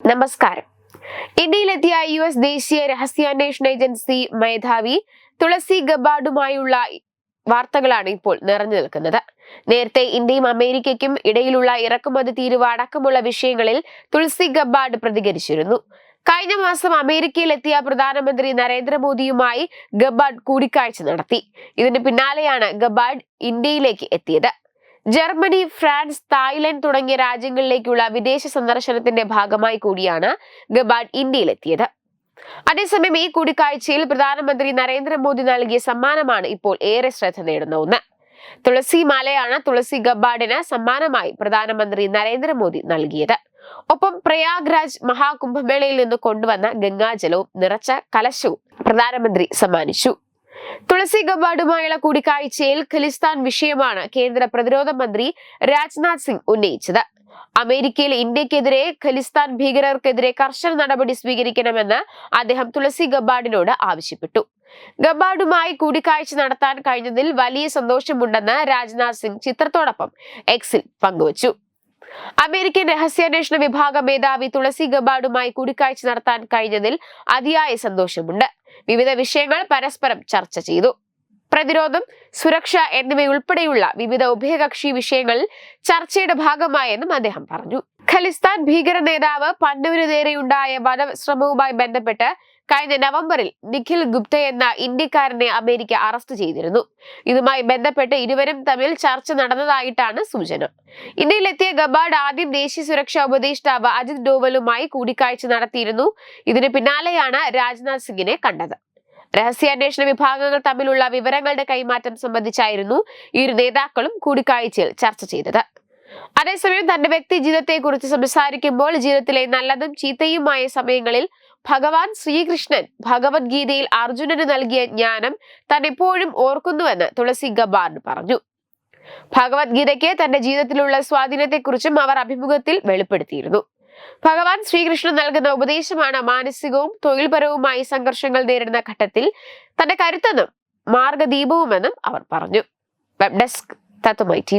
നമസ്കാരം. ഇന്ത്യയിലെത്തിയ U S ദേശീയ രഹസ്യാന്വേഷണ ഏജൻസി മേധാവി തുളസി ഗബാഡുമായുള്ള വാർത്തകളാണ് ഇപ്പോൾ നിറഞ്ഞു നിൽക്കുന്നത്. നേരത്തെ ഇന്ത്യയും അമേരിക്കയ്ക്കും ഇടയിലുള്ള ഇറക്കുമതി തീരുവ അടക്കമുള്ള വിഷയങ്ങളിൽ തുളസി ഗബാഡ് പ്രതികരിച്ചിരുന്നു. കഴിഞ്ഞ മാസം അമേരിക്കയിലെത്തിയ പ്രധാനമന്ത്രി നരേന്ദ്രമോദിയുമായി ഗബാഡ് കൂടിക്കാഴ്ച നടത്തി. ഇതിന് പിന്നാലെയാണ് ഗബാഡ് ഇന്ത്യയിലേക്ക് എത്തിയത്. ജർമ്മനി ഫ്രാൻസ് തായ്ലൻഡ് തുടങ്ങിയ രാജ്യങ്ങളിലേക്കുള്ള വിദേശ സന്ദർശനത്തിന്റെ ഭാഗമായി കൂടിയാണ് ഗബാഡ് ഇന്ത്യയിലെത്തിയത്. അതേസമയം ഈ കൂടിക്കാഴ്ചയിൽ പ്രധാനമന്ത്രി നരേന്ദ്രമോദി നൽകിയ സമ്മാനമാണ് ഇപ്പോൾ ഏറെ ശ്രദ്ധ നേടുന്ന ഒന്ന്. തുളസി മാലയാണ് തുളസി ഗബാഡിന് സമ്മാനമായി പ്രധാനമന്ത്രി നരേന്ദ്രമോദി നൽകിയത്. ഒപ്പം പ്രയാഗ്രാജ് മഹാകുംഭമേളയിൽ നിന്ന് കൊണ്ടുവന്ന ഗംഗാജലവും നിറച്ച കലശവും പ്രധാനമന്ത്രി സമ്മാനിച്ചു. തുളസി ഗബാഡുമായുള്ള കൂടിക്കാഴ്ചയിൽ ഖലിസ്ഥാൻ വിഷയമാണ് കേന്ദ്ര പ്രതിരോധ മന്ത്രി രാജ്നാഥ് സിംഗ് ഉന്നയിച്ചത്. അമേരിക്കയിൽ ഇന്ത്യക്കെതിരെ ഖലിസ്ഥാൻ ഭീകരർക്കെതിരെ കർശന നടപടി സ്വീകരിക്കണമെന്ന് അദ്ദേഹം തുളസി ഗബാഡിനോട് ആവശ്യപ്പെട്ടു. ഗബാഡുമായി കൂടിക്കാഴ്ച നടത്താൻ കഴിഞ്ഞതിൽ വലിയ സന്തോഷമുണ്ടെന്ന് രാജ്നാഥ് സിംഗ് ചിത്രത്തോടൊപ്പം എക്സിൽ പങ്കുവച്ചു. അമേരിക്കൻ രഹസ്യാന്വേഷണ വിഭാഗ മേധാവി തുളസി ഗബാഡുമായി കൂടിക്കാഴ്ച നടത്താൻ കഴിഞ്ഞതിൽ അതിയായ സന്തോഷമുണ്ട്. വിവിധ വിഷയങ്ങൾ പരസ്പരം ചർച്ച ചെയ്തു. പ്രതിരോധം സുരക്ഷ എന്നിവയുൾപ്പെടെയുള്ള വിവിധ ഉഭയകക്ഷി വിഷയങ്ങൾ ചർച്ചയുടെ ഭാഗമായെന്നും അദ്ദേഹം പറഞ്ഞു. ഖലിസ്ഥാൻ ഭീകര നേതാവ് പന്നുവിന് നേരെയുണ്ടായ വനശ്രമവുമായി ബന്ധപ്പെട്ട് കഴിഞ്ഞ നവംബറിൽ നിഖിൽ ഗുപ്ത എന്ന ഇന്ത്യക്കാരനെ അമേരിക്ക അറസ്റ്റ് ചെയ്തിരുന്നു. ഇതുമായി ബന്ധപ്പെട്ട് ഇരുവരും തമ്മിൽ ചർച്ച നടന്നതായിട്ടാണ് സൂചന. ഇന്ത്യയിലെത്തിയ ഗബാഡ് ആദ്യം ദേശീയ സുരക്ഷാ ഉപദേഷ്ടാവ് അജിത് ഡോവലുമായി കൂടിക്കാഴ്ച നടത്തിയിരുന്നു. ഇതിന് പിന്നാലെയാണ് രാജ്നാഥ് സിംഗിനെ കണ്ടത്. രഹസ്യാന്വേഷണ വിഭാഗങ്ങൾ തമ്മിലുള്ള വിവരങ്ങളുടെ കൈമാറ്റം സംബന്ധിച്ചായിരുന്നു ഇരു നേതാക്കളും കൂടിക്കാഴ്ചയിൽ ചർച്ച ചെയ്തത്. അതേസമയം തന്റെ വ്യക്തി ജീവിതത്തെക്കുറിച്ച് സംസാരിക്കുമ്പോൾ ജീവിതത്തിലെ നല്ലതും ചീത്തയുമായ സമയങ്ങളിൽ ഭഗവാൻ ശ്രീകൃഷ്ണൻ ഭഗവത്ഗീതയിൽ അർജുനന് നൽകിയ ജ്ഞാനം താൻ എപ്പോഴും ഓർക്കുന്നുവെന്ന് തുളസി ഗബാർ പറഞ്ഞു. ഭഗവത്ഗീതയ്ക്ക് തന്റെ ജീവിതത്തിലുള്ള സ്വാധീനത്തെക്കുറിച്ചും അവർ അഭിമുഖത്തിൽ വെളിപ്പെടുത്തിയിരുന്നു. ഭഗവാൻ ശ്രീകൃഷ്ണൻ നൽകുന്ന ഉപദേശമാണ് മാനസികവും തൊഴിൽപരവുമായി സംഘർഷങ്ങൾ നേരിടുന്ന ഘട്ടത്തിൽ തന്റെ കരുത്തെന്നും മാർഗദീപവുമെന്നും അവർ പറഞ്ഞു. Web desk തത്തുമായി T